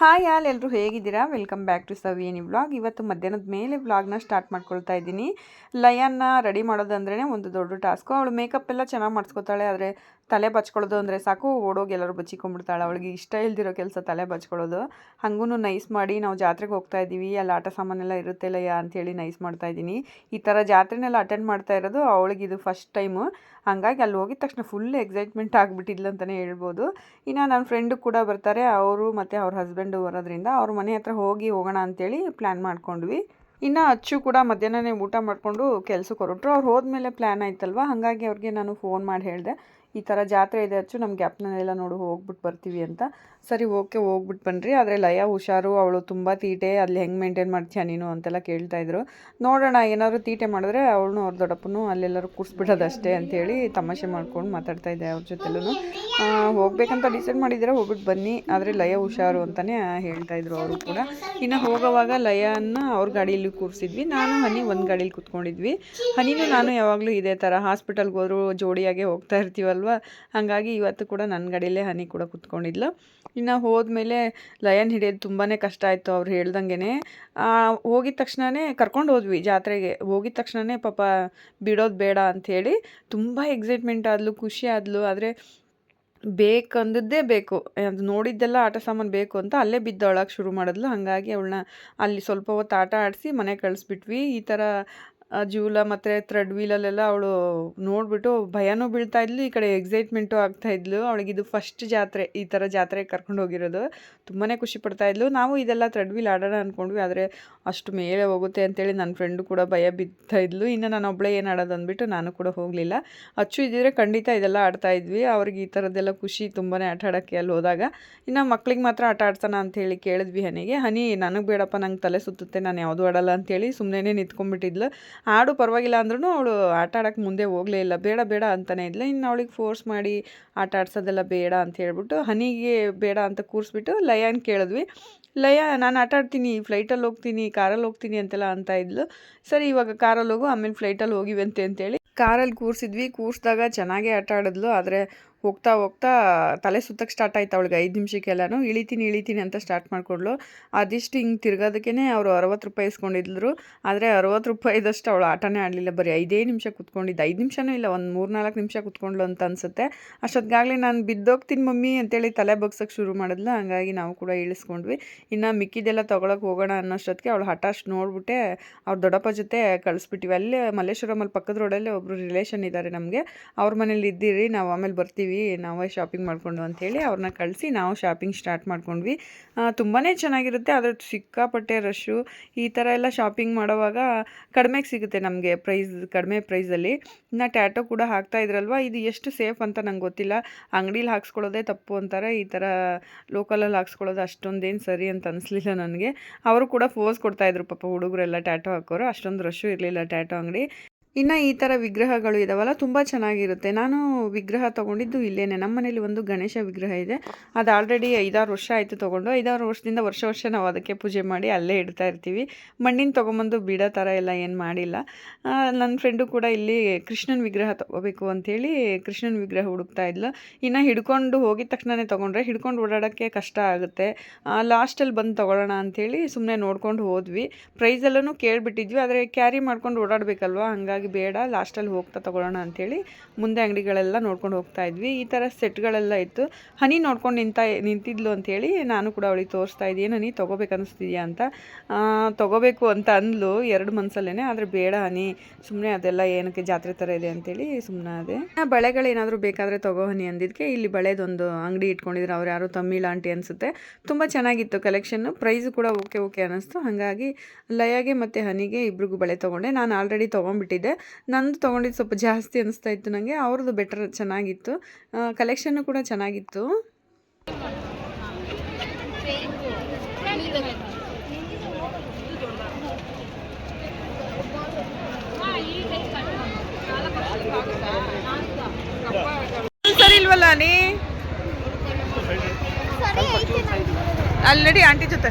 Hi ಯಾಲ್ ಎಲ್ಲರೂ ಹೇಗಿದ್ದೀರಾ? Welcome back to ಸವಿಯನಿ ವ್ಲಾಗ್. ಇವತ್ತು ಮಧ್ಯಾಹ್ನದ ಮೇಲೆ ವ್ಲಾಗ್ನ ಸ್ಟಾರ್ಟ್ ಮಾಡ್ಕೊಳ್ತಾ ಇದ್ದೀನಿ. ಲಯನ್ನ ರೆಡಿ ಮಾಡೋದಂದ್ರೇ ಒಂದು ದೊಡ್ಡ ಟಾಸ್ಕು. ಅವಳು ಮೇಕಪ್ ಎಲ್ಲ ಚೆನ್ನಾಗಿ ಮಾಡಿಸ್ಕೊತಾಳೆ, ಆದರೆ ತಲೆ ಬಚ್ಕೊಳ್ಳೋದು ಅಂದರೆ ಸಾಕು, ಓಡೋಗಿ ಎಲ್ಲರೂ ಬಚ್ಚಿಕೊಂಡ್ಬಿಡ್ತಾಳೆ. ಅವಳಿಗೆ ಇಷ್ಟ ಇಲ್ದಿರೋ ಕೆಲಸ ತಲೆ ಬಚ್ಕೊಳ್ಳೋದು ಹಾಗೂ ನೈಸ್ ಮಾಡಿ ನಾವು ಜಾತ್ರೆಗೆ ಹೋಗ್ತಾ ಇದ್ದೀವಿ, ಅಲ್ಲಿ ಆಟ ಸಾಮಾನೆಲ್ಲ ಇರುತ್ತೆ ಲಯ ಅಂಥೇಳಿ ನೈಸ್ ಮಾಡ್ತಾ ಇದ್ದೀನಿ. ಈ ಥರ ಜಾತ್ರೆನೆಲ್ಲ ಅಟೆಂಡ್ ಮಾಡ್ತಾ ಇರೋದು, ಅವಳಿಗೆ ಇದು ಫಸ್ಟ್ ಟೈಮು ಹಂಗಾಗಿ ಅಲ್ಲಿ ಹೋಗಿದ ತಕ್ಷಣ ಫುಲ್ ಎಕ್ಸೈಟ್ಮೆಂಟ್ ಆಗಿಬಿಟ್ಟಿದ್ಲು ಅಂತಲೇ ಹೇಳ್ಬೋದು. ಇನ್ನು ನನ್ನ ಫ್ರೆಂಡು ಕೂಡ ಬರ್ತಾರೆ, ಅವರು ಮತ್ತು ಅವ್ರ ಹಸ್ಬೆಂಡು ಬರೋದ್ರಿಂದ ಅವ್ರ ಮನೆ ಹತ್ರ ಹೋಗಿ ಹೋಗೋಣ ಅಂತೇಳಿ ಪ್ಲ್ಯಾನ್ ಮಾಡ್ಕೊಂಡ್ವಿ. ಇನ್ನು ಅಚ್ಚು ಕೂಡ ಮಧ್ಯಾಹ್ನನೇ ಊಟ ಮಾಡಿಕೊಂಡು ಕೆಲಸಕ್ಕೆ ಹೊರಟರು. ಅವ್ರು ಹೋದ್ಮೇಲೆ ಪ್ಲ್ಯಾನ್ ಆಯ್ತಲ್ವ? ಹಾಗಾಗಿ ಅವ್ರಿಗೆ ನಾನು ಫೋನ್ ಮಾಡಿ ಹೇಳಿದೆ. ಈ ಥರ ಜಾತ್ರೆ ಇದೆ ಅಚ್ಚು ನಮ್ಮ ಗ್ಯಾಪ್ನಲ್ಲೆಲ್ಲ ನೋಡು ಹೋಗ್ಬಿಟ್ಟು ಬರ್ತೀವಿ ಅಂತ. ಸರಿ, ಓಕೆ ಹೋಗ್ಬಿಟ್ಟು ಬನ್ನಿರಿ ಆದರೆ ಲಯ ಹುಷಾರು, ಅವಳು ತುಂಬ ತೀಟೆ, ಅಲ್ಲಿ ಹೆಂಗೆ ಮೇಂಟೈನ್ ಮಾಡ್ತೀಯ ನೀನು ಅಂತೆಲ್ಲ ಕೇಳ್ತಾಯಿದ್ರು ನೋಡೋಣ, ಏನಾದರೂ ತೀಟೆ ಮಾಡಿದ್ರೆ ಅವಳನ್ನು ಅವ್ರ ದೊಡ್ಡಪ್ಪನು ಅಲ್ಲೆಲ್ಲರೂ ಕೂರಿಸ್ಬಿಡೋದಷ್ಟೇ ಅಂತೇಳಿ ತಮಾಷೆ ಮಾಡ್ಕೊಂಡು ಮಾತಾಡ್ತಾ ಇದ್ದೆ ಅವ್ರ ಜೊತೆಲೂ ಹೋಗ್ಬೇಕಂತ ಡಿಸೈಡ್ ಮಾಡಿದರೆ ಹೋಗ್ಬಿಟ್ಟು ಬನ್ನಿ. ಆದರೆ ಲಯ ಹುಷಾರು ಅಂತಲೇ ಹೇಳ್ತಾಯಿದ್ರು ಅವರು ಕೂಡ. ಇನ್ನು ಹೋಗೋವಾಗ ಲಯನ ಅವ್ರ ಗಾಡಿಯಲ್ಲಿ ಕೂರಿಸಿದ್ವಿ. ನಾನು, ಹನಿ ಒಂದು ಗಾಡೀಲಿ ಕೂತ್ಕೊಂಡಿದ್ವಿ. ಹನಿನೂ ನಾನು ಯಾವಾಗಲೂ ಇದೇ ಥರ ಹಾಸ್ಪಿಟಲ್ಗೆ ಹೋದರೂ, ಜೋಡಿಯಾಗೆ ಹೋಗ್ತಾ ಇರ್ತೀವಲ್ವ? ಹಾಗಾಗಿ ಇವತ್ತು ಕೂಡ ನನ್ನ ಗಡಿಲೇ ಹನಿ ಕೂಡ ಕುತ್ಕೊಂಡಿದ್ಲು. ಇನ್ನು ಹೋದ್ಮೇಲೆ ಲಯನ್ ಹಿಡಿಯೋದು ತುಂಬಾ ಕಷ್ಟ ಆಯಿತು ಅವ್ರು ಹೇಳ್ದಂಗೆ ಹೋಗಿದ ತಕ್ಷಣವೇ ಕರ್ಕೊಂಡು ಹೋದ್ವಿ ಜಾತ್ರೆಗೆ. ಹೋಗಿದ ತಕ್ಷಣವೇ ಪಾಪ ಬಿಡೋದು ಬೇಡ ಅಂಥೇಳಿ ತುಂಬ ಎಕ್ಸೈಟ್ಮೆಂಟ್ ಆದಲು, ಖುಷಿ ಆದಲು. ಆದರೆ ಬೇಕಂದದ್ದೇ ಬೇಕು. ಅದು ನೋಡಿದ್ದೆಲ್ಲ ಆಟ ಸಾಮಾನು ಬೇಕು ಅಂತ ಅಲ್ಲೇ ಬಿದ್ದೊಳಗೆ ಶುರು ಮಾಡಿದ್ಲು. ಹಾಗಾಗಿ ಅವಳನ್ನ ಅಲ್ಲಿ ಸ್ವಲ್ಪ ಹೊತ್ತು ಆಟ ಆಡಿಸಿ ಮನೆಗೆ ಕಳಿಸ್ಬಿಟ್ವಿ. ಈ ಥರ ಜೂಲ ಮತ್ತು ಥ್ರೆಡ್ ವೀಲಲ್ಲೆಲ್ಲ ಅವಳು ನೋಡಿಬಿಟ್ಟು ಭಯನೂ ಬೀಳ್ತಾ ಇದ್ಲು, ಈ ಕಡೆ ಎಕ್ಸೈಟ್ಮೆಂಟು ಆಗ್ತಾ ಇದ್ಲು. ಅವಳಿಗೆ ಇದು ಫಸ್ಟ್ ಜಾತ್ರೆ, ಈ ಥರ ಜಾತ್ರೆಗೆ ಕರ್ಕೊಂಡು ಹೋಗಿರೋದು. ತುಂಬಾ ಖುಷಿ ಪಡ್ತಾ ಇದ್ಲು. ನಾವು ಇದೆಲ್ಲ ಥ್ರೆಡ್ ವೀಲ್ ಆಡೋಣ ಅಂದ್ಕೊಂಡ್ವಿ ಆದರೆ ಅಷ್ಟು ಮೇಲೆ ಹೋಗುತ್ತೆ ಅಂತೇಳಿ ನನ್ನ ಫ್ರೆಂಡು ಕೂಡ ಭಯ ಬಿದ್ದಾ ಇದ್ಲು. ಇನ್ನು ನಾನು ಒಬ್ಬಳೇ ಏನು ಆಡೋದು ಅಂದ್ಬಿಟ್ಟು ನಾನು ಕೂಡ ಹೋಗಲಿಲ್ಲ. ಅಚ್ಚು ಇದ್ದಿದ್ರೆ ಖಂಡಿತ ಇದೆಲ್ಲ ಆಡ್ತಾ ಇದ್ವಿ. ಅವ್ರಿಗೆ ಈ ಥರದ್ದೆಲ್ಲ ಖುಷಿ ತುಂಬಾ ಆಟ ಆಡೋಕ್ಕೆ ಅಲ್ಲಿ ಹೋದಾಗ, ಇನ್ನು ಮಕ್ಳಿಗೆ ಮಾತ್ರ ಆಟ ಆಡ್ತಾನೆ ಅಂತೇಳಿ ಕೇಳಿದ್ವಿ ಹನಿಗೆ. ಹನಿ, ನನಗೆ ಬೇಡಪ್ಪ, ನಂಗೆ ತಲೆ ಸುತ್ತುತ್ತೆ, ನಾನು ಯಾವುದೂ ಆಡಲ್ಲ ಅಂತೇಳಿ ಸುಮ್ಮನೆ ನಿಂತ್ಕೊಂಡ್ಬಿಟ್ಟಿದ್ಲು. ಆಡು ಪರವಾಗಿಲ್ಲ ಅಂದ್ರೂ ಅವಳು ಆಟ ಆಡೋಕ್ಕೆ ಮುಂದೆ ಹೋಗಲೇ ಇಲ್ಲ. ಬೇಡ ಬೇಡ ಅಂತಲೇ ಇಲ್ಲ ಇನ್ನು ಅವಳಿಗೆ ಫೋರ್ಸ್ ಮಾಡಿ ಆಟ ಆಡ್ಸೋದೆಲ್ಲ ಬೇಡ ಅಂತ ಹೇಳ್ಬಿಟ್ಟು ಹನಿಗೆ ಬೇಡ ಅಂತ ಕೂರಿಸ್ಬಿಟ್ಟು ಲಯನ್ ಕೇಳಿದ್ವಿ. ಲಯ ನಾನು ಆಟ ಆಡ್ತೀನಿ ಫ್ಲೈಟಲ್ಲಿ ಹೋಗ್ತೀನಿ, ಕಾರಲ್ಲಿ ಹೋಗ್ತೀನಿ ಅಂತೆಲ್ಲ ಅಂತ ಇದ್ಲು. ಸರಿ, ಇವಾಗ ಕಾರಲ್ಲಿ ಹೋಗು, ಆಮೇಲೆ ಫ್ಲೈಟಲ್ಲಿ ಹೋಗಿವಂತೆ ಅಂತೇಳಿ ಕಾರಲ್ಲಿ ಕೂರಿಸಿದ್ವಿ. ಕೂರಿಸಿದಾಗ ಚೆನ್ನಾಗೇ ಆಟ ಆಡಿದ್ಲು. ಆದರೆ ಹೋಗ್ತಾ ಹೋಗ್ತಾ ತಲೆ ಸುತ್ತಕ್ಕೆ ಸ್ಟಾರ್ಟ್ ಆಯ್ತು ಅವಳಿಗೆ, ಐದು ನಿಮಿಷಕ್ಕೆಲ್ಲನೂ. ಇಳಿತೀನಿ ಇಳಿತೀನಿ ಅಂತ ಸ್ಟಾರ್ಟ್ ಮಾಡಿಕೊಡ್ಲು ಅದಿಷ್ಟು ಹಿಂಗೆ ತಿರ್ಗೋದಕ್ಕೇ ಅವರು ಅರವತ್ತು ರೂಪಾಯಿ ಇಸ್ಕೊಂಡಿದ್ರು. ಆದರೆ ಅರವತ್ತು ರೂಪಾಯಿದಷ್ಟು ಅವಳು ಆಟನೇ ಆಡಲಿಲ್ಲ. ಬರೀ ಐದೇ ನಿಮಿಷ ಕುತ್ಕೊಂಡಿದ್ದು. ಐದು ನಿಮಿಷನೂ ಇಲ್ಲ, ಒಂದು ಮೂರು ನಾಲ್ಕು ನಿಮಿಷ ಕುತ್ಕೊಂಡ್ಲು ಅಂತ ಅನಿಸುತ್ತೆ. ಅಷ್ಟೊತ್ತಿಗಾಗಲೇ ನಾನು ಬಿದ್ದೋಗ್ತೀನಿ ಮಮ್ಮಿ ಅಂತೇಳಿ ತಲೆ ಬಗ್ಸೋಕ್ಕೆ ಶುರು ಮಾಡಿದ್ಲು. ಹಂಗಾಗಿ ನಾವು ಕೂಡ ಇಳಿಸ್ಕೊಂಡ್ವಿ. ಇನ್ನು ಮಿಕ್ಕಿದೆಲ್ಲ ತೊಗೊಳಕ್ಕೆ ಹೋಗೋಣ ಅನ್ನೋಷ್ಟೊತ್ತಿಗೆ ಅವಳು ಹಠ ಅಷ್ಟು ನೋಡ್ಬಿಟ್ಟೆ. ಅವ್ರ ದೊಡ್ಡಪ್ಪ ಜೊತೆ ಕಳಿಸ್ಬಿಟ್ಟಿವಿ. ಅಲ್ಲೇ ಮಲ್ಲೇಶ್ವರಮಲ್ಲಿ ಪಕ್ಕದ ರೋಡಲ್ಲೇ ಒಬ್ಬರು ರಿಲೇಷನ್ ಇದ್ದಾರೆ ನಮಗೆ. ಅವ್ರ ಮನೇಲಿ ಇದ್ದೀರಿ, ನಾವು ಆಮೇಲೆ ಬರ್ತೀವಿ. ನಾವೇ ಶಾಪಿಂಗ್ ಮಾಡಿಕೊಂಡು ಅಂಥೇಳಿ ಅವ್ರನ್ನ ಕಳಿಸಿ ನಾವು ಶಾಪಿಂಗ್ ಸ್ಟಾರ್ಟ್ ಮಾಡ್ಕೊಂಡ್ವಿ. ತುಂಬಾ ಚೆನ್ನಾಗಿರುತ್ತೆ, ಆದರೆ ಸಿಕ್ಕಾಪಟ್ಟೆ ರಶ್ಶು ಈ ಥರ ಎಲ್ಲ ಶಾಪಿಂಗ್ ಮಾಡೋವಾಗ ಕಡಿಮೆಗೆ ಸಿಗುತ್ತೆ ನಮಗೆ ಪ್ರೈಸ್ ಕಡಿಮೆ ಪ್ರೈಸಲ್ಲಿ ಇನ್ನು ಟ್ಯಾಟೋ ಕೂಡ ಹಾಕ್ತಾ ಇದ್ರಲ್ವ, ಇದು ಎಷ್ಟು ಸೇಫ್ ಅಂತ ನಂಗೆ ಗೊತ್ತಿಲ್ಲ. ಅಂಗಡೀಲಿ ಹಾಕ್ಸ್ಕೊಳ್ಳೋದೇ ತಪ್ಪು ಅಂತಾರೆ, ಈ ಥರ ಲೋಕಲಲ್ಲಿ ಹಾಕ್ಸ್ಕೊಳ್ಳೋದು ಅಷ್ಟೊಂದೇನು ಸರಿ ಅಂತ ಅನಿಸ್ಲಿಲ್ಲ ನನಗೆ. ಅವರು ಕೂಡ ಫೋಸ್ ಕೊಡ್ತಾಯಿದ್ರು ಪಾಪ ಹುಡುಗರೆಲ್ಲ ಟ್ಯಾಟೋ ಹಾಕೋರು, ಅಷ್ಟೊಂದು ರಶ್ಶು ಇರಲಿಲ್ಲ ಟ್ಯಾಟೋ ಅಂಗಡಿ. ಇನ್ನು ಈ ಥರ ವಿಗ್ರಹಗಳು ಇದಾವಲ್ಲ, ತುಂಬ ಚೆನ್ನಾಗಿರುತ್ತೆ. ನಾನು ವಿಗ್ರಹ ತೊಗೊಂಡಿದ್ದು ಇಲ್ಲೇನೆ. ನಮ್ಮ ಮನೇಲಿ ಒಂದು ಗಣೇಶ ವಿಗ್ರಹ ಇದೆ. ಅದು ಆಲ್ರೆಡಿ ಐದಾರು ವರ್ಷ ಆಯಿತು ತೊಗೊಂಡು. ಐದಾರು ವರ್ಷದಿಂದ ವರ್ಷ ವರ್ಷ ನಾವು ಅದಕ್ಕೆ ಪೂಜೆ ಮಾಡಿ ಅಲ್ಲೇ ಇಡ್ತಾ ಇರ್ತೀವಿ. ಮಣ್ಣಿನ ತೊಗೊಂಬಂದು ಬಿಡೋ ಥರ ಎಲ್ಲ ಏನು ಮಾಡಿಲ್ಲ. ನನ್ನ ಫ್ರೆಂಡು ಕೂಡ ಇಲ್ಲಿ ಕೃಷ್ಣನ ವಿಗ್ರಹ ತೊಗೋಬೇಕು ಅಂಥೇಳಿ ಕೃಷ್ಣನ ವಿಗ್ರಹ ಹುಡುಕ್ತಾ ಇದ್ಲು. ಇನ್ನು ಹಿಡ್ಕೊಂಡು ಹೋಗಿದ ತಕ್ಷಣವೇ ತೊಗೊಂಡ್ರೆ ಹಿಡ್ಕೊಂಡು ಓಡಾಡೋಕ್ಕೆ ಕಷ್ಟ ಆಗುತ್ತೆ. ಲಾಸ್ಟಲ್ಲಿ ಬಂದು ತೊಗೊಳ್ಳೋಣ ಅಂಥೇಳಿ ಸುಮ್ಮನೆ ನೋಡ್ಕೊಂಡು ಹೋದ್ವಿ. ಪ್ರೈಸೆಲ್ಲೂ ಕೇಳಿಬಿಟ್ಟಿದ್ವಿ. ಆದರೆ ಕ್ಯಾರಿ ಮಾಡ್ಕೊಂಡು ಓಡಾಡಬೇಕಲ್ವ? ಹಾಗಾಗಿ ಬೇಡ ಲಾಸ್ಟಲ್ಲಿ ಹೋಗ್ತಾ ತೊಗೊಳ್ಳೋಣ ಅಂಥೇಳಿ ಮುಂದೆ ಅಂಗಡಿಗಳೆಲ್ಲ ನೋಡ್ಕೊಂಡು ಹೋಗ್ತಾ ಇದ್ವಿ. ಈ ಥರ ಸೆಟ್ಗಳೆಲ್ಲ ಇತ್ತು. ಹನಿ ನೋಡ್ಕೊಂಡು ನಿಂತ, ನಿಂತಿದ್ಲು ಅಂಥೇಳಿ ನಾನು ಕೂಡ ಅವಳಿಗೆ ತೋರಿಸ್ತಾ ಇದ್ದೀನಿ. ಹನಿ ತೊಗೋಬೇಕು ಅನ್ನಿಸ್ತಿದ್ಯಾ ಅಂತ. ತೊಗೋಬೇಕು ಅಂತ ಅಂದ್ಲು. ಎರಡು ಮನಸ್ಸಲ್ಲೇ ಆದರೆ ಬೇಡ ಹನಿ. ಸುಮ್ಮನೆ ಅದೆಲ್ಲ ಏನಕ್ಕೆ ಜಾತ್ರೆ ಥರ ಇದೆ ಅಂತೇಳಿ ಸುಮ್ಮನೆ ಅದೇ ಬಳೆಗಳೇನಾದರೂ ಬೇಕಾದರೆ ತೊಗೋ ಹನಿ ಅಂದಿದ್ದಕ್ಕೆ ಇಲ್ಲಿ ಬಳೆದೊಂದು ಅಂಗಡಿ ಇಟ್ಕೊಂಡಿದ್ರು. ಅವ್ರು ಯಾರು ತಮಿಳ್ ಆಂಟಿ ಅನಿಸುತ್ತೆ. ತುಂಬ ಚೆನ್ನಾಗಿತ್ತು ಕಲೆಕ್ಷನ್ನು ಪ್ರೈಸು ಕೂಡ ಓಕೆ ಓಕೆ ಅನ್ನಿಸ್ತು ಹಾಗಾಗಿ ಲಯಾಗೆ ಮತ್ತು ಹನಿಗೆ ಇಬ್ರಿಗೂ ಬಳೆ ತೊಗೊಂಡೆ. ನಾನು ಆಲ್ರೆಡಿ ತೊಗೊಂಡ್ಬಿಟ್ಟಿದ್ದೆ. ನಂದು ತೊಗೊಂಡಿದ್ದು ಸ್ವಲ್ಪ ಜಾಸ್ತಿ ಅನಿಸ್ತಾ ಇತ್ತು ನನಗೆ ಅವ್ರದ್ದು ಬೆಟರ್ ಚೆನ್ನಾಗಿತ್ತು. ಕಲೆಕ್ಷನ್ನು ಕೂಡ ಚೆನ್ನಾಗಿತ್ತು. ಸರಿ ಇಲ್ವಲ್ಲ ನೀ? ಅಲ್ಲಿ ನಡಿ ಆಂಟಿ ಜೊತೆ.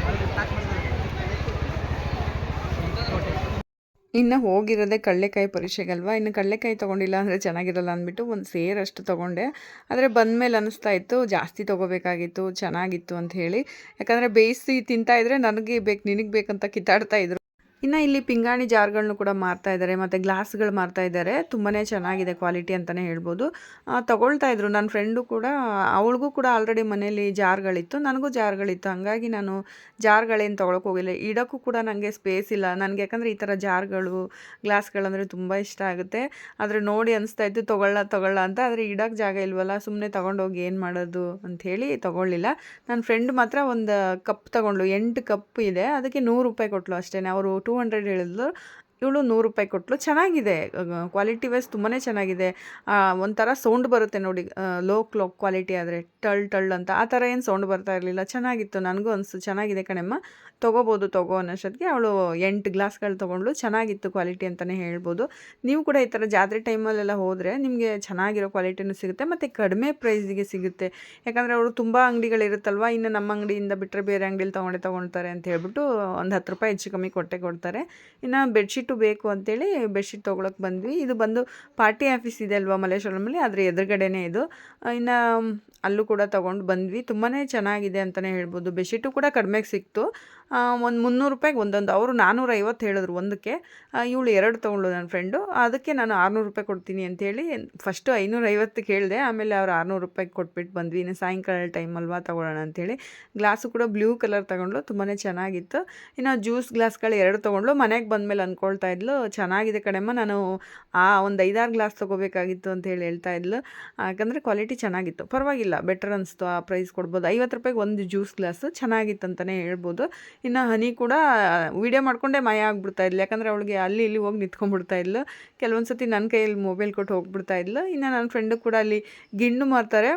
ಇನ್ನು ಹೋಗಿರೋದೇ ಕಡಲೆಕಾಯಿ ಪರೀಕ್ಷೆಗಲ್ವಾ? ಇನ್ನು ಕಡಲೆಕಾಯಿ ತೊಗೊಂಡಿಲ್ಲ ಅಂದರೆ ಚೆನ್ನಾಗಿರಲ್ಲ ಅಂದ್ಬಿಟ್ಟು ಒಂದು ಸೇರಷ್ಟು ತೊಗೊಂಡೆ. ಆದರೆ ಬಂದಮೇಲೆ ಅನ್ನಿಸ್ತಾ ಇತ್ತು, ಜಾಸ್ತಿ ತೊಗೋಬೇಕಾಗಿತ್ತು, ಚೆನ್ನಾಗಿತ್ತು ಅಂತ ಹೇಳಿ. ಯಾಕಂದರೆ ಬೇಯಿಸಿ ತಿಂತಾ ಇದ್ರೆ ನನಗೆ ಬೇಕು, ನಿನಗೆ ಬೇಕಂತ ಕಿತ್ತಾಡ್ತಾ ಇದ್ರು. ಇನ್ನು ಇಲ್ಲಿ ಪಿಂಗಾಣಿ ಜಾರ್ಗಳನ್ನು ಕೂಡ ಮಾರ್ತಾ ಇದ್ದಾರೆ ಮತ್ತು ಗ್ಲಾಸ್ಗಳು ಮಾರ್ತಾ ಇದ್ದಾರೆ ತುಂಬಾ ಚೆನ್ನಾಗಿದೆ ಕ್ವಾಲಿಟಿ ಅಂತಲೇ ಹೇಳ್ಬೋದು. ತಗೊಳ್ತಾ ಇದ್ರು. ನನ್ನ ಫ್ರೆಂಡು ಕೂಡ, ಅವಳಿಗೂ ಕೂಡ ಆಲ್ರೆಡಿ ಮನೇಲಿ ಜಾರ್ಗಳಿತ್ತು. ನನಗೂ ಜಾರ್ಗಳಿತ್ತು. ಹಾಗಾಗಿ ನಾನು ಜಾರ್ಗಳೇನು ತೊಗೊಳಕ್ಕೆ ಹೋಗಿಲ್ಲ. ಇಡೋಕ್ಕೂ ಕೂಡ ನನಗೆ ಸ್ಪೇಸ್ ಇಲ್ಲ. ನನಗೆ ಯಾಕಂದರೆ ಈ ಥರ ಜಾರ್ಗಳು ಗ್ಲಾಸ್ಗಳಂದರೆ ತುಂಬ ಇಷ್ಟ ಆಗುತ್ತೆ. ಆದರೆ ನೋಡಿ ಅನಿಸ್ತಾ ಇತ್ತು, ತೊಗೊಳ್ಳ ತೊಗೊಳ್ಳ ಅಂತ. ಆದರೆ ಇಡೋಕ್ಕೆ ಜಾಗ ಇಲ್ವಲ್ಲ ಸುಮ್ಮನೆ ತೊಗೊಂಡೋಗಿ ಏನು ಮಾಡೋದು ಅಂಥೇಳಿ ತೊಗೊಳ್ಳಿಲ್ಲ. ನನ್ನ ಫ್ರೆಂಡ್ ಮಾತ್ರ ಒಂದು ಕಪ್ ತೊಗೊಂಡ್ಳು. ಎಂಟು ಕಪ್ ಇದೆ. ಅದಕ್ಕೆ ನೂರು ರೂಪಾಯಿ ಕೊಟ್ಟಳು ಅಷ್ಟೇ ಅವರು ಟೂ ಹಂಡ್ರೆಡ್ ಹೇಳಿದ್ಲು, ಇವಳು ನೂರು ರೂಪಾಯಿ ಕೊಟ್ಟಲು ಚೆನ್ನಾಗಿದೆ ಕ್ವಾಲಿಟಿ ವೈಸ್ ತುಂಬಾ ಚೆನ್ನಾಗಿದೆ. ಒಂಥರ ಸೌಂಡ್ ಬರುತ್ತೆ ನೋಡಿ ಲೋ ಕ್ಲೋ ಕ್ವಾಲಿಟಿ ಆದರೆ. ಟಳ್ ಟಳ್ ಅಂತ ಆ ಥರ ಏನು ಸೌಂಡ್ ಬರ್ತಾ ಇರಲಿಲ್ಲ. ಚೆನ್ನಾಗಿತ್ತು. ನನಗೂ ಅನಿಸ್ತು ಚೆನ್ನಾಗಿದೆ ಕಣಮ್ಮ. ತೊಗೋಬೋದು, ತೊಗೋ ಅನ್ನೋಷ್ಟೊತ್ತಿಗೆ ಅವಳು ಎಂಟು ಗ್ಲಾಸ್ಗಳು ತೊಗೊಂಡ್ಳು. ಚೆನ್ನಾಗಿತ್ತು ಕ್ವಾಲಿಟಿ ಅಂತಲೇ ಹೇಳ್ಬೋದು. ನೀವು ಕೂಡ ಈ ಥರ ಜಾತ್ರೆ ಟೈಮಲ್ಲೆಲ್ಲ ಹೋದರೆ ನಿಮಗೆ ಚೆನ್ನಾಗಿರೋ ಕ್ವಾಲಿಟಿನೂ ಸಿಗುತ್ತೆ, ಮತ್ತು ಕಡಿಮೆ ಪ್ರೈಸಿಗೆ ಸಿಗುತ್ತೆ. ಯಾಕಂದರೆ ಅವರು ತುಂಬ ಅಂಗಡಿಗಳಿರುತ್ತಲ್ವ, ಇನ್ನು ನಮ್ಮ ಅಂಗಡಿಯಿಂದ ಬಿಟ್ಟರೆ ಬೇರೆ ಅಂಗಡಿಲಿ ತೊಗೊಂಡೆ ತೊಗೊಳ್ತಾರೆ ಅಂತ ಹೇಳ್ಬಿಟ್ಟು ಒಂದು ಹತ್ತು ರೂಪಾಯಿ ಹೆಚ್ಚು ಕಮ್ಮಿ ಕೊಟ್ಟೆ ಕೊಡ್ತಾರೆ. ಇನ್ನು ಬೆಡ್ಶೀಟು ಬೇಕು ಅಂತೇಳಿ ಬೆಡ್ಶೀಟ್ ತೊಗೊಳಕ್ಕೆ ಬಂದ್ವಿ. ಇದು ಬಂದು ಪಾರ್ಟಿ ಆಫೀಸ್ ಇದೆ ಅಲ್ವಾ ಮಲ್ಲೇಶ್ವರಮಲ್ಲಿ ಅದರ ಎದುರುಗಡೆನೇ ಇದು. ಇನ್ನು ಅಲ್ಲೂ ಕೂಡ ತೊಗೊಂಡು ಬಂದ್ವಿ. ತುಂಬಾ ಚೆನ್ನಾಗಿದೆ ಅಂತಲೇ ಹೇಳ್ಬೋದು. ಬೆಡ್ಶೀಟು ಕೂಡ ಕಡಿಮೆಗೆ ಸಿಕ್ತು. ಒಂದು ಮುನ್ನೂರು ರೂಪಾಯಿಗೆ ಒಂದೊಂದು. ಅವರು ನಾನ್ನೂರ ಐವತ್ತು ಹೇಳಿದ್ರು ಒಂದಕ್ಕೆ. ಇವಳು ಎರಡು ತೊಗೊಂಡು ನನ್ನ ಫ್ರೆಂಡು. ಅದಕ್ಕೆ ನಾನು ಆರುನೂರು ರೂಪಾಯಿ ಕೊಡ್ತೀನಿ ಅಂತೇಳಿ ಫಸ್ಟು ಐನೂರೈವತ್ತಕ್ಕೆ ಹೇಳಿದೆ. ಆಮೇಲೆ ಅವ್ರು ಆರುನೂರು ರೂಪಾಯಿಗೆ ಕೊಟ್ಬಿಟ್ಟು ಬಂದ್ವಿ. ಇನ್ನು ಸಾಯಂಕಾಲ ಟೈಮ್ ಅಲ್ವಾ ತೊಗೊಳ್ಳೋಣ ಅಂತೇಳಿ ಗ್ಲಾಸು ಕೂಡ ಬ್ಲೂ ಕಲರ್ ತೊಗೊಂಡ್ಲು ತುಂಬಾ ಚೆನ್ನಾಗಿತ್ತು. ಇನ್ನು ಜ್ಯೂಸ್ ಗ್ಲಾಸ್ಗಳು ಎರಡು ತೊಗೊಂಡ್ಲು ಮನೆಗೆ ಬಂದಮೇಲೆ ಅಂದ್ಕೊಳ್ತಾ ಇದ್ಲು, ಚೆನ್ನಾಗಿದೆ ಕಡೆಮ್ಮ ನಾನು ಆ ಒಂದು ಐದಾರು ಗ್ಲಾಸ್ ತೊಗೋಬೇಕಾಗಿತ್ತು ಅಂತ ಹೇಳಿ ಹೇಳ್ತಾ ಇದ್ಲು. ಯಾಕಂದರೆ ಕ್ವಾಲಿಟಿ ಚೆನ್ನಾಗಿತ್ತು. ಪರವಾಗಿಲ್ಲ. ಬೆಟರ್ ಅನಿಸ್ತು. ಆ ಪ್ರೈಸ್ ಕೊಡ್ಬೋದು. ಐವತ್ತು ರೂಪಾಯಿಗೆ ಒಂದು ಜ್ಯೂಸ್ ಗ್ಲಾಸು ಚೆನ್ನಾಗಿತ್ತು ಅಂತಲೇ ಹೇಳ್ಬೋದು. ಇನ್ನು ಹನಿ ಕೂಡ ವೀಡಿಯೋ ಮಾಡಿಕೊಂಡೇ ಮಾಯ ಆಗ್ಬಿಡ್ತಾ ಇದ್ಲು. ಯಾಕಂದರೆ ಅವಳಿಗೆ ಅಲ್ಲಿ ಇಲ್ಲಿ ಹೋಗಿ ನಿಂತ್ಕೊಂಡ್ಬಿಡ್ತಾ ಇದ್ಲು. ಕೆಲವೊಂದು ಸತಿ ನನ್ನ ಕೈಯಲ್ಲಿ ಮೊಬೈಲ್ ಕೊಟ್ಟು ಹೋಗ್ಬಿಡ್ತಾ ಇದ್ಲು. ಇನ್ನು ನನ್ನ ಫ್ರೆಂಡು ಕೂಡ ಅಲ್ಲಿ ಗಿಣ್ಣು ಮಾರ್ತಾರೆ.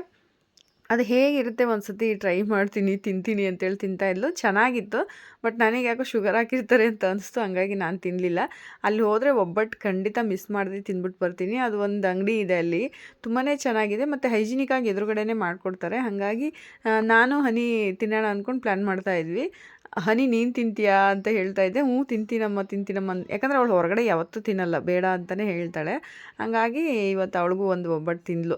ಅದು ಹೇಗಿರುತ್ತೆ ಒಂದು ಸತಿ ಟ್ರೈ ಮಾಡ್ತೀನಿ, ತಿಂತೀನಿ ಅಂತೇಳಿ ತಿಂತಾ ಇದ್ಲು. ಚೆನ್ನಾಗಿತ್ತು. ಬಟ್ ನನಗೆ ಯಾಕೋ ಶುಗರ್ ಹಾಕಿರ್ತಾರೆ ಅಂತ ಅನಿಸ್ತು. ಹಂಗಾಗಿ ನಾನು ತಿನ್ನಲಿಲ್ಲ ಅಲ್ಲಿ ಹೋದರೆ ಒಬ್ಬಟ್ಟು ಖಂಡಿತ ಮಿಸ್ ಮಾಡದೆ ತಿಂದ್ಬಿಟ್ಟು ಬರ್ತೀನಿ. ಅದು ಒಂದು ಅಂಗಡಿ ಇದೆ ಅಲ್ಲಿ. ತುಂಬಾ ಚೆನ್ನಾಗಿದೆ. ಮತ್ತು ಹೈಜಿನಿಕಾಗಿ ಎದುರುಗಡೆನೇ ಮಾಡಿಕೊಡ್ತಾರೆ. ಹಾಗಾಗಿ ನಾನು ಹನಿ ತಿನ್ನೋಣ ಅಂದ್ಕೊಂಡು ಪ್ಲ್ಯಾನ್ ಮಾಡ್ತಾ ಇದ್ವಿ. ಹನಿ ನೀನು ತಿಂತೀಯಾ? ಅಂತ ಹೇಳ್ತಾ ಇದ್ದೆ. ಹ್ಞೂ, ತಿಂತೀನಮ್ಮ ತಿಂತೀನಮ್ಮ ಯಾಕಂದರೆ ಅವಳು ಹೊರಗಡೆ ಯಾವತ್ತೂ ತಿನ್ನಲ್ಲ, ಬೇಡ ಅಂತಲೇ ಹೇಳ್ತಾಳೆ. ಹಾಗಾಗಿ ಇವತ್ತು ಅವಳಿಗೂ ಒಂದು ಒಬ್ಬಟ್ಟು ತಿಂದ್ಲು.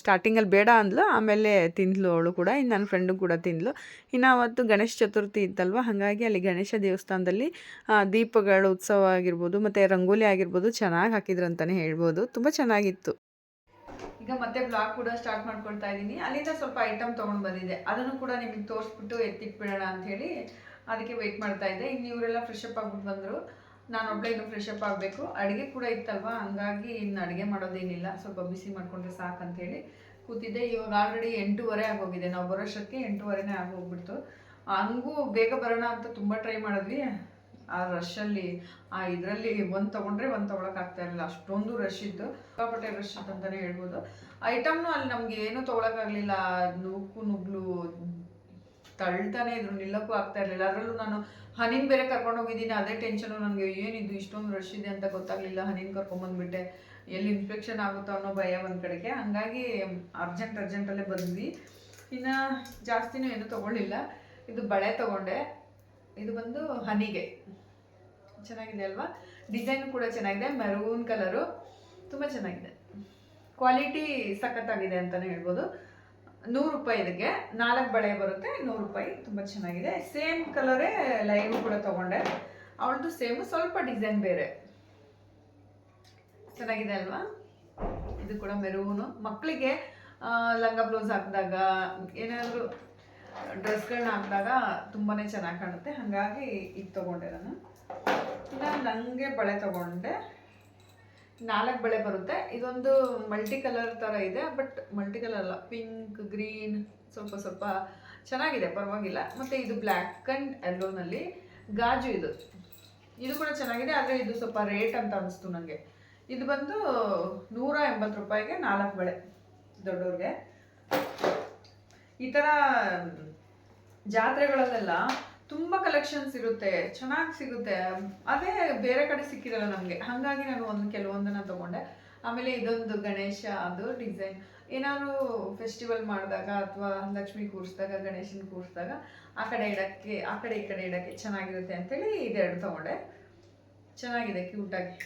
ಸ್ಟಾರ್ಟಿಂಗಲ್ಲಿ ಬೇಡ ಅಂದ್ಲು, ಆಮೇಲೆ ತಿಂದ್ಲು ಅವಳು ಕೂಡ, ಇನ್ನು ನನ್ನ ಫ್ರೆಂಡು ಕೂಡ ತಿಂದ್ಲು. ಇನ್ನು ಅವತ್ತು ಗಣೇಶ ಚತುರ್ಥಿ ಇತ್ತಲ್ವ? ಹಾಗಾಗಿ ಅಲ್ಲಿ ಗಣೇಶ ದೇವಸ್ಥಾನದಲ್ಲಿ ದೀಪಗಳ ಉತ್ಸವ ಆಗಿರ್ಬೋದು, ಮತ್ತು ರಂಗೋಲಿ ಆಗಿರ್ಬೋದು ಚೆನ್ನಾಗಿ ಹಾಕಿದ್ರು ಅಂತಲೇ ಹೇಳ್ಬೋದು. ತುಂಬ ಚೆನ್ನಾಗಿತ್ತು. ಈಗ ಮತ್ತೆ ಬ್ಲಾಗ್ ಕೂಡ ಸ್ಟಾರ್ಟ್ ಮಾಡ್ಕೊಳ್ತಾ ಇದ್ದೀನಿ. ಅಲ್ಲಿಂದ ಸ್ವಲ್ಪ ಐಟಮ್ ತೊಗೊಂಡು ಬಂದಿದೆ ಅದನ್ನು ಕೂಡ ನಿಮಗೆ ತೋರಿಸ್ಬಿಟ್ಟು ಎತ್ತಿಟ್ಬಿಡೋಣ ಅಂತ ಹೇಳಿ ಅದಕ್ಕೆ ವೆಯ್ಟ್ ಮಾಡ್ತಾ ಇದ್ದೆ. ಇನ್ನು ಇವರೆಲ್ಲ ಫ್ರೆಶ್ ಅಪ್ ಆಗ್ಬಿಟ್ಟು ಬಂದರು. ನಾನು ಒಬ್ಬಳೆ ಇನ್ನು ಫ್ರೆಶ್ ಅಪ್ ಆಗಬೇಕು. ಅಡುಗೆ ಕೂಡ ಇತ್ತಲ್ವ? ಹಂಗಾಗಿ ಇನ್ನು ಅಡುಗೆ ಮಾಡೋದೇನಿಲ್ಲ. ಸ್ವಲ್ಪ ಬಿಸಿ ಮಾಡಿಕೊಂಡ್ರೆ ಸಾಕಂತೇಳಿ ಕೂತಿದ್ದೆ. ಇವಾಗ ಆಲ್ರೆಡಿ ಎಂಟೂವರೆ ಆಗೋಗಿದೆ. ನಾವು ಬರೋಷ್ಟಕ್ಕೆ ಎಂಟೂವರೆನೇ ಆಗೋಗ್ಬಿಡ್ತು. ಹಂಗೂ ಬೇಗ ಬರೋಣ ಅಂತ ತುಂಬ ಟ್ರೈ ಮಾಡಿದ್ವಿ. ಆ ರಶಲ್ಲಿ ಆ ಇದರಲ್ಲಿ ಒಂದು ತೊಗೊಂಡ್ರೆ ಒಂದು ತೊಗೊಳಕ್ಕಾಗ್ತಾ ಇರಲಿಲ್ಲ. ಅಷ್ಟೊಂದು ರಶ್ ಇತ್ತು. ಸಿಕ್ಕಾಪಟ್ಟೆ ರಶ್ ಅಂತಲೇ ಹೇಳ್ಬೋದು. ಐಟಮ್ನು ಅಲ್ಲಿ ನಮಗೆ ಏನೂ ತೊಗೊಳಕ್ಕಾಗಲಿಲ್ಲ ನುಗ್ಗು ನುಗ್ಲು ತಳ್ತಾನೆ ಇದ್ರು, ನಿಲ್ಲಕ್ಕೂ ಆಗ್ತಾ ಇರಲಿಲ್ಲ. ಅದರಲ್ಲೂ ನಾನು ಹನಿನ್ ಬೇರೆ ಕರ್ಕೊಂಡು ಹೋಗಿದ್ದೀನಿ. ಅದೇ ಟೆನ್ಷನು ನನಗೆ, ಏನಿದು, ಇಷ್ಟೊಂದು ರಶ್ ಇದೆ ಅಂತ ಗೊತ್ತಾಗಲಿಲ್ಲ. ಹನಿನ್ ಕರ್ಕೊಂಬಂದ್ಬಿಟ್ಟೆ ಎಲ್ಲಿ ಇನ್ಫೆಕ್ಷನ್ ಆಗುತ್ತೋ ಅನ್ನೋ ಭಯ ಒಂದು ಕಡೆಗೆ. ಹಂಗಾಗಿ ಅರ್ಜೆಂಟ್ ಅರ್ಜೆಂಟಲ್ಲೇ ಬಂದ್ವಿ. ಇನ್ನು ಜಾಸ್ತಿನೂ ಏನೂ ತೊಗೊಳ್ಳಿಲ್ಲ. ಇದು ಬಳೆ ತೊಗೊಂಡೆ. ಇದು ಬಂದು ಹನಿಗೆ. ಚೆನ್ನಾಗಿದೆ ಅಲ್ವಾ? ಡಿಸೈನ್ ಕೂಡ ಚೆನ್ನಾಗಿದೆ. Maroon colour. ತುಂಬ ಚೆನ್ನಾಗಿದೆ. ಕ್ವಾಲಿಟಿ ಸಖತ್ತಾಗಿದೆ ಅಂತಲೇ ಹೇಳ್ಬೋದು. ನೂರು ರೂಪಾಯಿ ಇದಕ್ಕೆ. ನಾಲ್ಕು ಬಳೆ ಬರುತ್ತೆ, ನೂರು ರೂಪಾಯಿ. ತುಂಬ ಚೆನ್ನಾಗಿದೆ. ಸೇಮ್ ಕಲರೇ ಲೈವ್ ಕೂಡ ತಗೊಂಡೆ. ಅವಳದು ಸೇಮು, ಸ್ವಲ್ಪ ಡಿಸೈನ್ ಬೇರೆ. ಚೆನ್ನಾಗಿದೆ ಅಲ್ವಾ? ಇದು ಕೂಡ ಮೆರೂನು. ಮಕ್ಕಳಿಗೆ ಲಂಗ ಬ್ಲೌಸ್ ಹಾಕಿದಾಗ, ಏನಾದರೂ ಡ್ರೆಸ್ಗಳನ್ನ ಹಾಕಿದಾಗ ತುಂಬಾ ಚೆನ್ನಾಗಿ ಕಾಣುತ್ತೆ. ಹಾಗಾಗಿ ಇದು ತೊಗೊಂಡೆ ನಾನು. ಇನ್ನು ನನಗೆ ಬಳೆ ತೊಗೊಂಡೆ. ನಾಲ್ಕು ಬಳೆ ಬರುತ್ತೆ. ಇದೊಂದು ಮಲ್ಟಿ ಕಲರ್ ಥರ ಇದೆ ಬಟ್ ಮಲ್ಟಿ ಕಲರ್ ಅಲ್ಲ. ಪಿಂಕ್ ಗ್ರೀನ್ ಸ್ವಲ್ಪ ಸ್ವಲ್ಪ ಚೆನ್ನಾಗಿದೆ, ಪರವಾಗಿಲ್ಲ. ಮತ್ತು ಇದು ಬ್ಲ್ಯಾಕ್ ಆ್ಯಂಡ್ ಯೆಲ್ಲೋನಲ್ಲಿ ಗಾಜು ಇದು. ಇದು ಕೂಡ ಚೆನ್ನಾಗಿದೆ, ಆದರೆ ಇದು ಸ್ವಲ್ಪ ರೇಟ್ ಅಂತ ಅನಿಸ್ತು ನನಗೆ ಇದು ಬಂದು ನೂರ ಎಂಬತ್ತು ರೂಪಾಯಿಗೆ ನಾಲ್ಕು ಬಳೆ ದೊಡ್ಡವ್ರಿಗೆ. ಈ ಥರ ಜಾತ್ರೆಗಳಲ್ಲೆಲ್ಲ ತುಂಬ ಕಲೆಕ್ಷನ್ಸ್ ಇರುತ್ತೆ, ಚೆನ್ನಾಗಿ ಸಿಗುತ್ತೆ. ಅದೇ ಬೇರೆ ಕಡೆ ಸಿಕ್ಕಿರಲ್ಲ ನಮಗೆ. ಹಾಗಾಗಿ ನಾನು ಒಂದು ಕೆಲವೊಂದನ್ನು ತಗೊಂಡೆ. ಆಮೇಲೆ ಇದೊಂದು ಗಣೇಶ, ಅದು ಡಿಸೈನ್ ಏನಾದ್ರು ಫೆಸ್ಟಿವಲ್ ಮಾಡಿದಾಗ ಅಥವಾ ಲಕ್ಷ್ಮಿ ಕೂರಿಸಿದಾಗ, ಗಣೇಶನ ಕೂರಿಸಿದಾಗ, ಆ ಕಡೆ ಇಡಕ್ಕೆ, ಆ ಕಡೆ ಈ ಕಡೆ ಇಡಕ್ಕೆ ಚೆನ್ನಾಗಿರುತ್ತೆ ಅಂತೇಳಿ ಇದೆರಡು ತೊಗೊಂಡೆ. ಚೆನ್ನಾಗಿದೆ ಕ್ಯೂಟಾಗಿ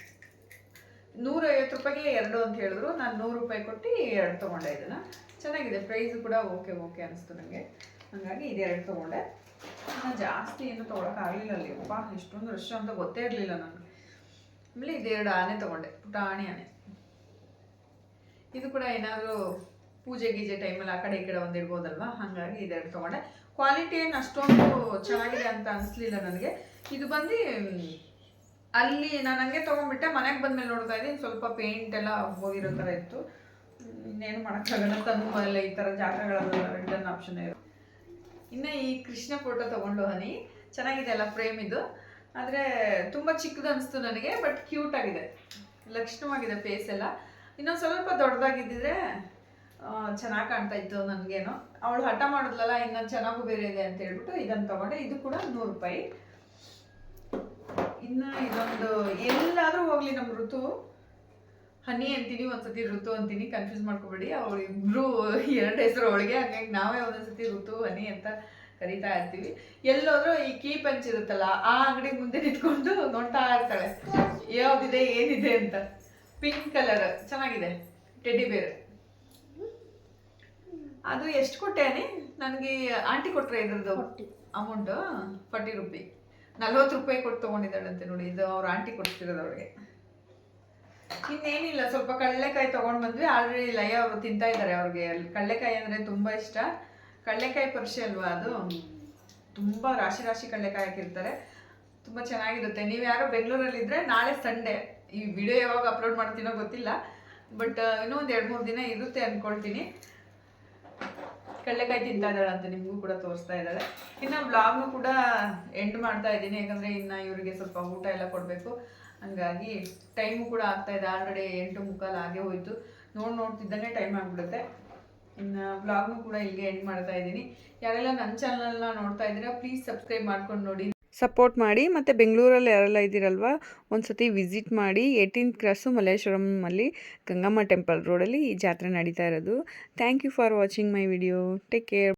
ನೂರೈವತ್ತು ರೂಪಾಯಿಗೆ ಎರಡು ಅಂತ ಹೇಳಿದ್ರು. ನಾನು ನೂರು ರೂಪಾಯಿ ಕೊಟ್ಟು ಎರಡು ತೊಗೊಂಡೆ ಇದನ್ನು. ಚೆನ್ನಾಗಿದೆ ಪ್ರೈಸ್ ಕೂಡ ಓಕೆ ಓಕೆ ಅನಿಸ್ತು ನನಗೆ ಹಾಗಾಗಿ ಇದೆರಡು ತೊಗೊಂಡೆ. ನಾನು ಜಾಸ್ತಿ ಏನು ತೊಗೊಳಕ್ಕಾಗಲಿಲ್ಲ ಅಲ್ಲಿ. ಅಪ್ಪ ಎಷ್ಟೊಂದು ರಶ್ ಅಂತ ಗೊತ್ತೇ ಇರಲಿಲ್ಲ ನನಗೆ. ಆಮೇಲೆ ಇದೆರಡು ಆನೆ ತೊಗೊಂಡೆ, ಪುಟಾಣಿ ಆನೆ. ಇದು ಕೂಡ ಏನಾದರೂ ಪೂಜೆ ಗೀಜೆ ಟೈಮಲ್ಲಿ ಆ ಕಡೆ ಈ ಕಡೆ ಒಂದು ಇಡ್ಬೋದಲ್ವಾ? ಹಾಗಾಗಿ ಇದೆರಡು ತೊಗೊಂಡೆ. ಕ್ವಾಲಿಟಿ ಏನು ಅಷ್ಟೊಂದು ಚೆನ್ನಾಗಿದೆ ಅಂತ ಅನಿಸ್ಲಿಲ್ಲ ನನಗೆ. ಇದು ಬಂದು, ಅಲ್ಲಿ ನಾನು ಹಂಗೆ ತೊಗೊಂಡ್ಬಿಟ್ಟೆ, ಮನೆಗೆ ಬಂದಮೇಲೆ ನೋಡ್ತಾ ಇದ್ದೀನಿ. ಸ್ವಲ್ಪ ಪೇಂಟ್ ಎಲ್ಲ ಹೋಗಿರೋ ಥರ ಇತ್ತು. ಇನ್ನೇನು ಮಾಡೋಕ್ಕಾಗಲ್ಲ. ತಂದು ಎಲ್ಲ ಈ ಥರ ಜಾಗಗಳಲ್ಲ ರಿಟರ್ನ್ ಆಪ್ಷನ್ ಇರೋ ಇನ್ನು ಈ ಕೃಷ್ಣ ಫೋಟೋ ತಗೊಂಡು ಹನಿ. ಚೆನ್ನಾಗಿದೆ ಅಲ್ಲ ಫ್ರೇಮ್ ಇದು. ಆದರೆ ತುಂಬ ಚಿಕ್ಕದು ಅನಿಸ್ತು ನನಗೆ ಬಟ್ ಕ್ಯೂಟ್ ಆಗಿದೆ. ಲಕ್ಷಣವಾಗಿದೆ ಫೇಸ್ ಎಲ್ಲ. ಇನ್ನೊಂದು ಸ್ವಲ್ಪ ದೊಡ್ಡದಾಗಿದ್ದಿದ್ರೆ ಚೆನ್ನಾಗಿ ಕಾಣ್ತಾ ಇತ್ತು ನನಗೇನು. ಅವಳು ಹಠ ಮಾಡಿದ್ಲಲ್ಲ, ಇನ್ನೊಂದು ಚೆನ್ನಾಗೂ ಬೇರೆ ಇದೆ ಅಂತ ಹೇಳ್ಬಿಟ್ಟು ಇದನ್ನು ತಗೊಂಡೆ. ಇದು ಕೂಡ ನೂರು ರೂಪಾಯಿ. ಇನ್ನು ಇದೊಂದು, ಎಲ್ಲಾದರೂ ಹೋಗ್ಲಿ ನಮ್ಮ ಋತು. ಹನಿ ಅಂತೀನಿ ಒಂದ್ಸತಿ ಋತು ಅಂತೀನಿ ಕನ್ಫ್ಯೂಸ್ ಮಾಡ್ಕೋಬೇಡಿ. ಅವ್ರು ಇಬ್ರು ಎರಡು ಹೆಸರು ಅವಳಿಗೆ ಹಂಗಾಗಿ ನಾವೇ ಒಂದೊಂದ್ಸತಿ ಋತು ಹನಿ ಅಂತ ಕರಿತಾ ಇರ್ತೀವಿ. ಎಲ್ಲೋದ್ರೂ ಈ ಕೀ ಪಂಚ್ ಇರುತ್ತಲ್ಲ ಆ ಅಂಗಡಿ ಮುಂದೆ ನಿಂತ್ಕೊಂಡು ನೋಡ್ತಾ ಇರ್ತಾಳೆ. ಯಾವ್ದಿದೆ ಏನಿದೆ ಅಂತ. ಪಿಂಕ್ ಕಲರ್ ಚೆನ್ನಾಗಿದೆ. Teddy bear. ಅದು ಎಷ್ಟು ಕೊಟ್ಟೆ ಅನಿ ನನಗೆ ಆಂಟಿ ಕೊಟ್ರೆ ಇದ್ರದ್ದು ಅಮೌಂಟ್ ಫಾರ್ಟಿ ರುಪಿ. ನಲ್ವತ್ತು ರೂಪಾಯಿ ಕೊಟ್ಟು ತೊಗೊಂಡಿದ್ದಾಳಂತೆ ನೋಡಿ ಇದು ಅವ್ರ ಆಂಟಿ ಕೊಡ್ತಿರೋದು ಅವ್ರಿಗೆ. ಇನ್ನೇನಿಲ್ಲ, ಸ್ವಲ್ಪ ಕಡಲೆಕಾಯಿ ತೊಗೊಂಡು ಬಂದ್ವಿ. ಆಲ್ರೆಡಿ ಲಯ ಅವರು ತಿಂತಾ ಇದ್ದಾರೆ ಅವ್ರಿಗೆ. ಅಲ್ಲಿ ಕಡಲೆಕಾಯಿ ಅಂದ್ರೆ ತುಂಬಾ ಇಷ್ಟ. ಕಡಲೆಕಾಯಿ ಪರಿಷೆ ಅಲ್ವಾ ಅದು? ತುಂಬಾ ರಾಶಿ ರಾಶಿ ಕಡಲೆಕಾಯಿ ಹಾಕಿರ್ತಾರೆ. ತುಂಬಾ ಚೆನ್ನಾಗಿರುತ್ತೆ. ನೀವು ಯಾರೋ ಬೆಂಗಳೂರಲ್ಲಿದ್ದರೆ ನಾಳೆ ಸಂಡೇ. ಈ ವಿಡಿಯೋ ಯಾವಾಗ ಅಪ್ಲೋಡ್ ಮಾಡ್ತೀನೋ ಗೊತ್ತಿಲ್ಲ. ಬಟ್ ಇನ್ನೂ ಒಂದು ಎರಡು ಮೂರು ದಿನ ಇರುತ್ತೆ ಅನ್ಕೊಳ್ತೀನಿ. ಕಡಲೆಕಾಯಿ ತಿಂತಾ ಇದ್ದಾಳೆ ಅಂತ ನಿಮಗೂ ಕೂಡ ತೋರಿಸ್ತಾ ಇದ್ದಾಳೆ. ಇನ್ನು ಬ್ಲಾಗ್ನು ಕೂಡ ಎಂಡ್ ಮಾಡ್ತಾ ಇದ್ದೀನಿ. ಯಾಕಂದರೆ ಇನ್ನು ಇವರಿಗೆ ಸ್ವಲ್ಪ ಊಟ ಎಲ್ಲ ಕೊಡಬೇಕು. ಹಂಗಾಗಿ ಟೈಮು ಕೂಡ ಆಗ್ತಾ ಇದೆ. ಆಲ್ರೆಡಿ ಎಂಟು ಮುಕ್ಕಾಲು ಆಗೇ ಹೋಯಿತು. ನೋಡಿ ನೋಡ್ತಿದ್ದಂಗೆ ಟೈಮ್ ಆಗ್ಬಿಡುತ್ತೆ. ಇನ್ನು ಬ್ಲಾಗ್ನು ಕೂಡ ಇಲ್ಲಿಗೆ ಎಂಡ್ ಮಾಡ್ತಾ ಇದ್ದೀನಿ. ಯಾರೆಲ್ಲ ನನ್ನ ಚಾನಲ್ನ ನೋಡ್ತಾ ಇದ್ದೀರಾ ಪ್ಲೀಸ್ ಸಬ್ಸ್ಕ್ರೈಬ್ ಮಾಡ್ಕೊಂಡು ನೋಡಿ. ಸಪೋರ್ಟ್ ಮಾಡಿ. ಮತ್ತು ಬೆಂಗಳೂರಲ್ಲಿ ಯಾರೆಲ್ಲ ಇದ್ದೀರಲ್ವ ಒಂದು ಸತಿ ವಿಸಿಟ್ ಮಾಡಿ ಏಯ್ಟೀನ್ತ್ ಕ್ರಾಸು ಮಲ್ಲೇಶ್ವರಮಲ್ಲಿ ಗಂಗಮ್ಮ ಟೆಂಪಲ್ ರೋಡಲ್ಲಿ ಈ ಜಾತ್ರೆ ನಡೀತಾ ಇರೋದು. Thank you for watching my video take care